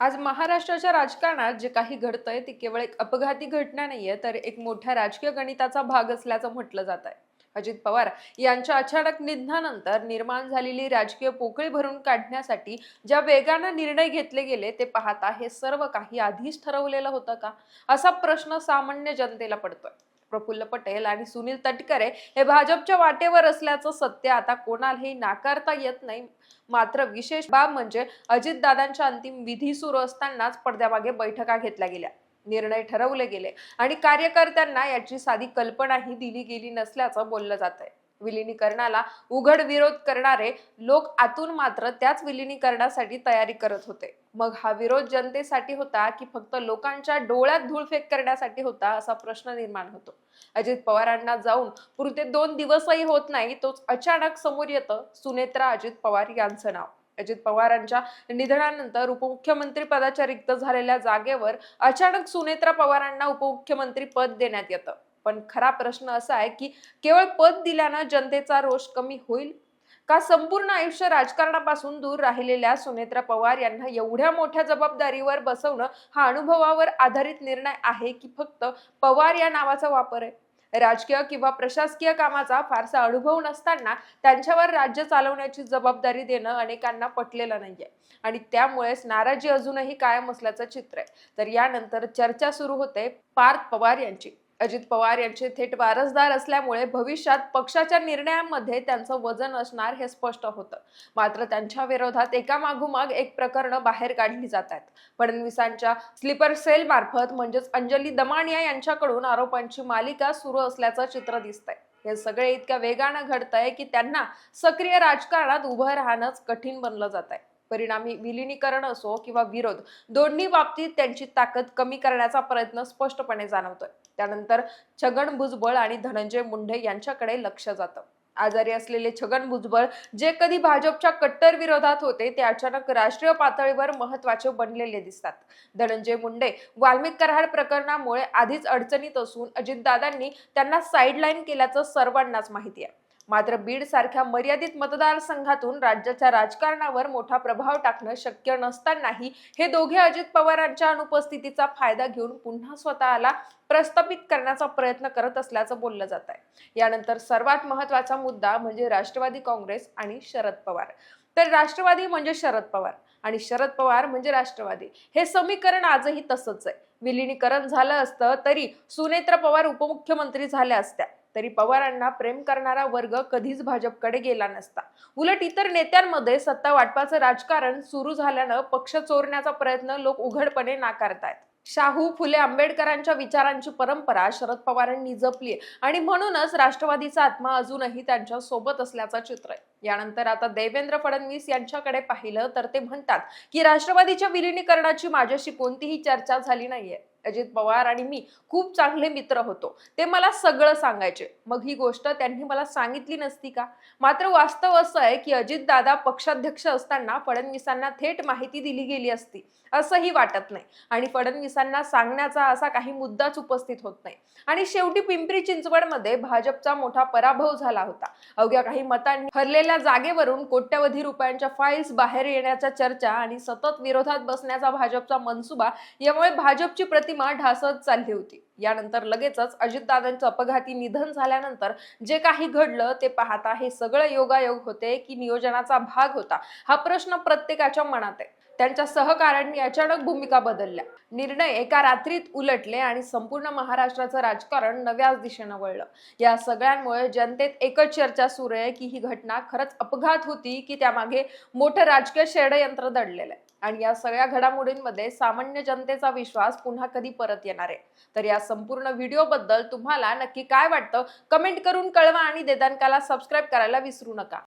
आज महाराष्ट्राच्या राजकारणात जे काही घडतंय ती केवळ एक अपघाती घटना नाहीये तर एक मोठ्या राजकीय गणिताचा भाग असल्याचं म्हटलं जात आहे. अजित पवार यांच्या अचानक निधनानंतर निर्माण झालेली राजकीय पोकळी भरून काढण्यासाठी ज्या वेगानं निर्णय घेतले गेले ते पाहता हे सर्व काही आधीच ठरवलेलं होतं का? असा प्रश्न सामान्य जनतेला पडतोय. प्रफुल्ल पटेल आणि सुनील तटकरे हे भाजपच्या वाटेवर असल्याचं सत्य आता कोणालाही नाकारता येत नाही. मात्र विशेष बाब म्हणजे अजितदादांच्या अंतिम विधी सुरू असतानाच पडद्यामागे बैठका घेतल्या गेल्या. निर्णय ठरवले गेले आणि कार्यकर्त्यांना याची साधी कल्पनाही दिली गेली नसल्याचं बोललं जात आहे विलिनीकरणाला उघड विरोध करणारे लोक आतून मात्र त्याच विलिनीकरणासाठी तयारी करत होते. मग हा विरोध जनतेसाठी होता की फक्त लोकांच्या डोळ्यात धूळफेक करण्यासाठी होता असा प्रश्न निर्माण होतो. अजित पवारांना जाऊन पुरते दोन दिवसही होत नाही तोच अचानक समोर येतं सुनेत्रा अजित पवार यांचं नाव. अजित पवारांच्या निधनानंतर उपमुख्यमंत्री पदाच्या रिक्त झालेल्या जागेवर अचानक सुनेत्रा पवारांना उपमुख्यमंत्री पद देण्यात येतं. पण खरा प्रश्न असा आहे की केवळ पद दिल्यानं जनतेचा रोष कमी होईल? का संपूर्ण आयुष्य राजकारणापासून दूर राहिलेल्या सुनेत्रा पवार यांना एवढ्या मोठ्या जबाबदारीवर बसवणं हा अनुभवावर आधारित निर्णय आहे की फक्त पवार या नावाचा वापर आहे? राजकीय किंवा प्रशासकीय कामाचा फारसा अनुभव नसताना त्यांच्यावर राज्य चालवण्याची जबाबदारी देणं अनेकांना पटलेलं नाहीये. आणि त्यामुळेच नाराजी अजूनही कायम असल्याचं चित्र आहे. तर यानंतर चर्चा सुरू होते पार्थ पवार यांची. अजित पवार यांचे थेट वारसदार असल्यामुळे भविष्यात पक्षाच्या निर्णयांमध्ये त्यांचं वजन असणार हे स्पष्ट होतं. मात्र त्यांच्या विरोधात एकामागोमाग एक प्रकरण बाहेर काढली जात आहेत. फडणवीसांच्या स्लीपर सेल मार्फत म्हणजेच अंजली दमानिया यांच्याकडून आरोपांची मालिका सुरू असल्याचं चित्र दिसतंय. हे सगळे इतक्या वेगानं घडतंय की त्यांना सक्रिय राजकारणात उभं राहणंच कठीण बनलं जात आहे परिणामी विलिनीकरण असो किंवा विरोध दोन्ही बाबतीत त्यांची ताकद कमी करण्याचा प्रयत्न स्पष्टपणे जाणवतोय. त्यानंतर छगन भुजबळ आणि धनंजय मुंडे यांच्याकडे लक्ष जातं. आजारी असलेले छगन भुजबळ जे कधी भाजपच्या कट्टर विरोधात होते ते अचानक राष्ट्रीय पातळीवर महत्त्वाचे बनलेले दिसतात. धनंजय मुंडे वाल्मिक कराड प्रकरणामुळे आधीच अडचणीत असून अजितदादांनी त्यांना साईडलाईन केल्याचं सर्वांनाच माहिती आहे. मात्र बीड सारख्या मर्यादित मतदारसंघातून राज्याच्या राजकारणावर मोठा प्रभाव टाकणं शक्य नसतानाही हे दोघे अजित पवारांच्या अनुपस्थितीचा फायदा घेऊन पुन्हा स्वतःला प्रस्थापित करण्याचा प्रयत्न करत असल्याचं बोललं जात आहे. यानंतर सर्वात महत्त्वाचा मुद्दा म्हणजे राष्ट्रवादी काँग्रेस आणि शरद पवार. तर राष्ट्रवादी म्हणजे शरद पवार आणि शरद पवार म्हणजे राष्ट्रवादी. हे समीकरण आजही तसंच आहे. विलिनीकरण झालं असतं तरी सुनेत्र पवार उपमुख्यमंत्री झाल्या असत्या. तरी पवारांना प्रेम करणारा वर्ग कधीच भाजपकडे गेला नसता. उलट इतर नेत्यांमध्ये सत्ता वाटपाचं राजकारण सुरू झाल्यानं पक्ष चोरण्याचा प्रयत्न लोक उघडपणे नाकारतायत. शाहू फुले आंबेडकरांच्या विचारांची परंपरा शरद पवारांनी जपली आणि म्हणूनच राष्ट्रवादीचा आत्मा अजूनही त्यांच्यासोबत असल्याचं चित्र आहे. यानंतर आता देवेंद्र फडणवीस यांच्याकडे पाहिलं तर ते म्हणतात की राष्ट्रवादीच्या विलिनीकरणाची माझ्याशी कोणतीही चर्चा झाली नाहीये. अजित पवार आणि मी खूप चांगले मित्र होतो. ते मला सगळं सांगायचे. मग ही गोष्ट त्यांनी मला सांगितली नसती का? मात्र वास्तव असं आहे की अजित दादा पक्षाध्यक्ष असताना फडणवीसांना थेट माहिती दिली गेली असती. असंही वाटत नाही. आणि फडणवीसांना सांगण्याचा असा काही मुद्दाच उपस्थित होत नाही. आणि शेवटी पिंपरी चिंचवडमध्ये भाजपचा मोठा पराभव झाला होता. अवघ्या काही मतांनी हरलेल्या जागेवरून कोट्यवधी रुपयांच्या फाईल्स बाहेर येण्याच्या चर्चा आणि सतत विरोधात बसण्याचा भाजपचा मनसुबा यामुळे भाजपची प्रतिमा ढासत चालली होती. यानंतर लगेचच अजितदादांचं अपघाती निधन झाल्यानंतर जे काही घडलं ते पाहता हे सगळं योगायोग होते की नियोजनाचा भाग होता. हा प्रश्न प्रत्येकाच्या मनात आहे. त्यांच्या सहकाऱ्यांनी अचानक भूमिका बदलल्या. निर्णय एका रात्रीत उलटले आणि संपूर्ण महाराष्ट्राचं राजकारण नव्याच दिशेनं वळलं. या सगळ्यांमुळे जनतेत एकच चर्चा सुरू आहे की ही घटना खरंच अपघात होती की त्यामागे मोठं राजकीय षडयंत्र दडलेलं आहे. आणि या सगळ्या घडामोडींमध्ये सामान्य जनतेचा विश्वास पुन्हा कधी परत येणार आहे? तर या संपूर्ण व्हिडिओ बद्दल तुम्हाला नक्की काय वाटतं? कमेंट करून कळवा आणि देदानकाला सबस्क्राईब करायला विसरू नका.